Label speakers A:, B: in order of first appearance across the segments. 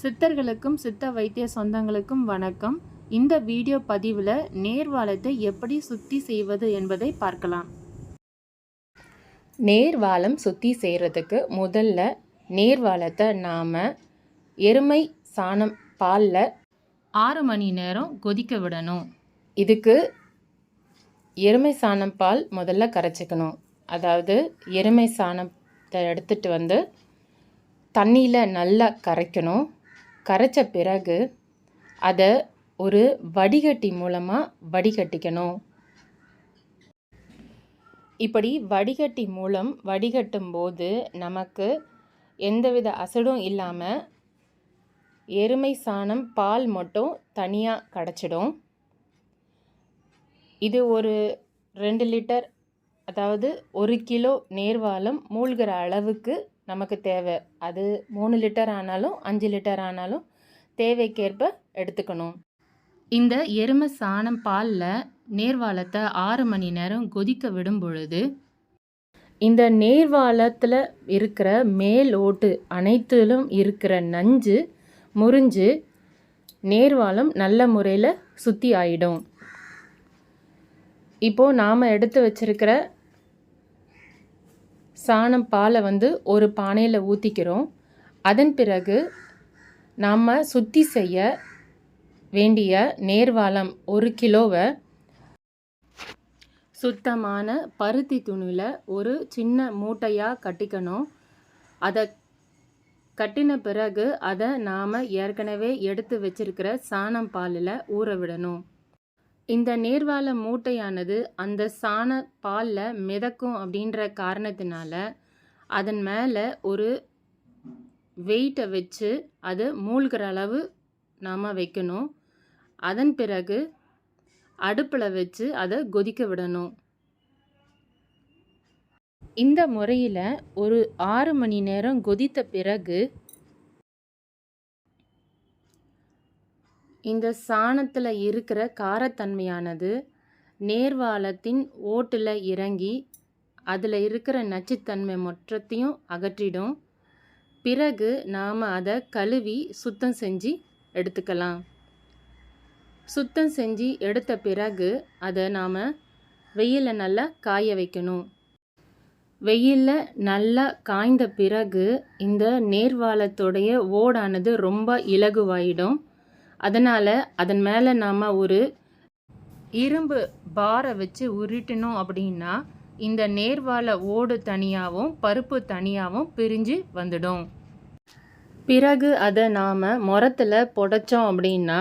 A: சித்தர்களுக்கும் சித்த வைத்திய சொந்தங்களுக்கும் வணக்கம். இந்த வீடியோ பதிவில் நேர்வாலத்தை எப்படி சுத்தி செய்வது என்பதை பார்க்கலாம். நேர்வாலம் சுத்தி செய்கிறதுக்கு முதல்ல நேர்வாலத்தை நாம் எருமை சாணம் பாலில் ஆறு மணி நேரம் கொதிக்க விடணும். இதுக்கு எருமை சாணம் பால் முதல்ல கரைச்சிக்கணும். அதாவது எருமை சாணத்தை எடுத்துகிட்டு வந்து தண்ணியில் நல்லா கரைக்கணும். கரைச்ச பிறகு அதை ஒரு வடிகட்டி மூலமாக வடிகட்டிக்கணும். இப்படி வடிகட்டி மூலம் வடிகட்டும் போது நமக்கு எந்தவித அசடும் இல்லாமல் எருமை சாணம் பால் மட்டும் தனியாக கிடச்சிடும். இது ஒரு ரெண்டு லிட்டர் அதாவது ஒரு கிலோ நேர்வாலம் மூழ்கிற அளவுக்கு நமக்கு தேவை. அது மூணு லிட்டர் ஆனாலும் அஞ்சு லிட்டர் ஆனாலும் தேவைக்கேற்ப எடுத்துக்கணும். இந்த எருமை சாணம் பாலில் நேர்வாளத்தை ஆறு மணி நேரம் கொதிக்க விடும் பொழுது இந்த நேர்வாளத்தில் இருக்கிற மேல் ஓட்டு அனைத்திலும் இருக்கிற நஞ்சு முறிஞ்சு நேர்வாளம் நல்ல முறையில் சுத்தி ஆயிடும். இப்போது நாம் எடுத்து வச்சிருக்கிற சாணம் பாலை வந்து ஒரு பானையில் ஊற்றிக்கிறோம் அதன் பிறகு நாம் சுத்தி செய்ய வேண்டிய நேர்வாலம் ஒரு கிலோவை சுத்தமான பருத்தி துணியில் ஒரு சின்ன மூட்டையாக கட்டிக்கணும். அதை கட்டின பிறகு அதை நாம் ஏற்கனவே எடுத்து வச்சிருக்கிற சாணம் பாலில் ஊற விடணும். இந்த நேர்வால மூட்டையானது அந்த சாண பாலில் மிதக்கும் அப்படின்ற காரணத்தினால அதன் மேலே ஒரு வெயிட்டை வச்சு அது மூழ்கிற அளவு நாம் வைக்கணும். அதன் பிறகு அடுப்பில் வச்சு அதை கொதிக்க விடணும். இந்த முறையில் ஒரு ஆறு மணி நேரம் கொதித்த பிறகு இந்த சாணத்தில் இருக்கிற காரத்தன்மையானது நேர்வாளத்தின் ஓட்டில் இறங்கி அதில் இருக்கிற நச்சுத்தன்மை மொற்றத்தையும் அகற்றிடும். பிறகு நாம் அதை கழுவி சுத்தம் செஞ்சு எடுத்துக்கலாம். சுத்தம் செஞ்சு எடுத்த பிறகு அதை நாம் வெயிலில் நல்லா காய வைக்கணும். வெயிலில் நல்லா காய்ந்த பிறகு இந்த நேர்வாளத்துடைய ஓடானது ரொம்ப இலகுவாயிடும். அதனால் அதன் மேலே நாம் ஒரு இரும்பு பாரை வச்சு உருட்டினோம் அப்படின்னா இந்த நேர்வாழை ஓடு தனியாகவும் பருப்பு தனியாகவும் பிரிஞ்சு வந்துடும். பிறகு அதை நாம் முரத்தில் புடைச்சோம் அப்படின்னா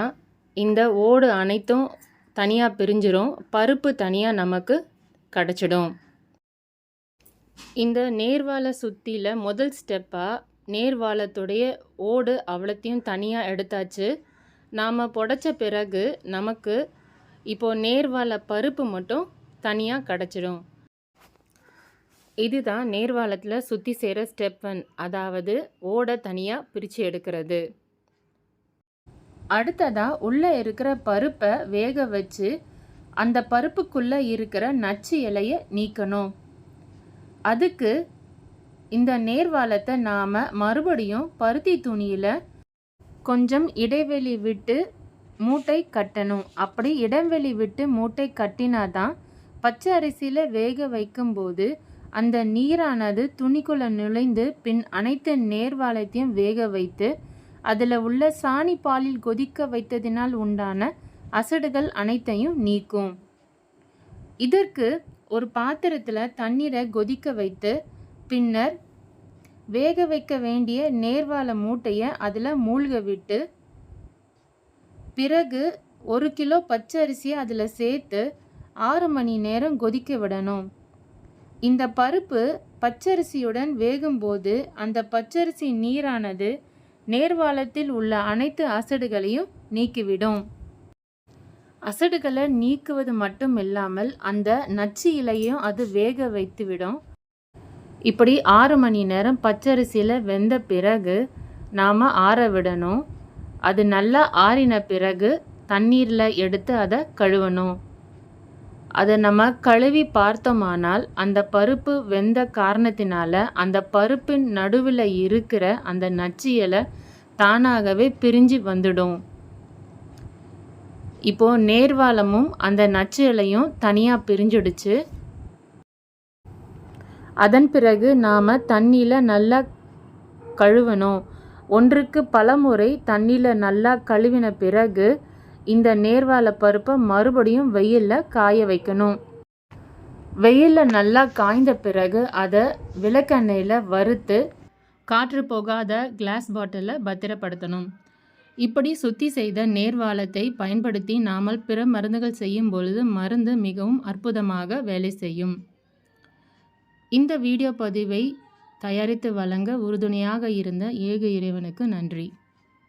A: இந்த ஓடு அனைத்தும் தனியாக பிரிஞ்சிடும் பருப்பு தனியாக நமக்கு கிடச்சிடும். இந்த நேர்வாழை சுற்றியில் முதல் ஸ்டெப்பாக நேர்வாழத்துடைய ஓடு அவ்வளோத்தையும் தனியாக எடுத்தாச்சு. நாம் புடைச்ச பிறகு நமக்கு இப்போது நேர்வால பருப்பு மட்டும் தனியாக கிடச்சிடும். இதுதான் நேர்வாலத்தில் சுற்றி செய்கிற ஸ்டெப் ஒன் அதாவது ஓடை தனியாக பிரித்து எடுக்கிறது. அடுத்ததாக உள்ளே இருக்கிற பருப்பை வேக வச்சு அந்த பருப்புக்குள்ளே இருக்கிற நச்சு இலையை நீக்கணும். அதுக்கு இந்த நேர்வாலத்தை நாம் மறுபடியும் பருத்தி துணியில் கொஞ்சம் இடைவெளி விட்டு மூட்டை கட்டணும். அப்படி இடைவெளி விட்டு மூட்டை கட்டினாதான் பச்சை அரிசியில் வேக வைக்கும்போது அந்த நீரானது துணிக்குள்ளே நுழைந்து பின் அனைத்து நேர்வாளத்தையும் வேக வைத்து அதில் உள்ள சாணி பாலில் கொதிக்க வைத்ததினால் உண்டான அசடுகள் அனைத்தையும் நீக்கும். இதற்கு ஒரு பாத்திரத்தில் தண்ணீரை கொதிக்க வைத்து பின்னர் வேக வைக்க வேண்டிய நேர்வாழ மூட்டையை அதில் மூழ்க விட்டு பிறகு ஒரு கிலோ பச்சை அரிசியை அதில் சேர்த்து ஆறு மணி நேரம் கொதிக்க விடணும். இந்த பருப்பு பச்சரிசியுடன் வேகும்போது அந்த பச்சரிசி நீரானது நேர்வாளத்தில் உள்ள அனைத்து அசடுகளையும் நீக்கிவிடும். அசடுகளை நீக்குவது மட்டும் இல்லாமல் அந்த நச்சு இலையும் அது வேக வைத்துவிடும். இப்படி ஆறு மணி நேரம் பச்சரிசியில் வெந்த பிறகு நாம் ஆற விடணும். அது நல்லா ஆறின பிறகு தண்ணீரில் எடுத்து அதை கழுவணும். அதை நம்ம கழுவி பார்த்தோமானால் அந்த பருப்பு வெந்த காரணத்தினால அந்த பருப்பின் நடுவில் இருக்கிற அந்த நச்சு தானாகவே பிரிஞ்சு வந்துடும். இப்போது நேர்வாலமும் அந்த நச்சு இலையும் தனியாக பிரிஞ்சிடுச்சு. அதன் பிறகு நாம் தண்ணியில் நல்லா கழுவணும். ஒன்றுக்கு பல முறை தண்ணியில் நல்லா கழுவின பிறகு இந்த நேர்வால பருப்பை மறுபடியும் வெயிலில் காய வைக்கணும். வெயிலில் நல்லா காய்ந்த பிறகு அதை விளக்கெண்ணெயில் வறுத்து காற்று போகாத கிளாஸ் பாட்டிலில் பத்திரப்படுத்தணும். இப்படி சுத்தி செய்த நேர்வாளத்தை பயன்படுத்தி நாமல் பிற மருந்துகள் செய்யும் பொழுது மருந்து மிகவும் அற்புதமாக வேலை செய்யும். இந்த வீடியோ பதிவை தயாரித்து வழங்க உறுதுணையாக இருந்த ஏக இறைவனுக்கு நன்றி.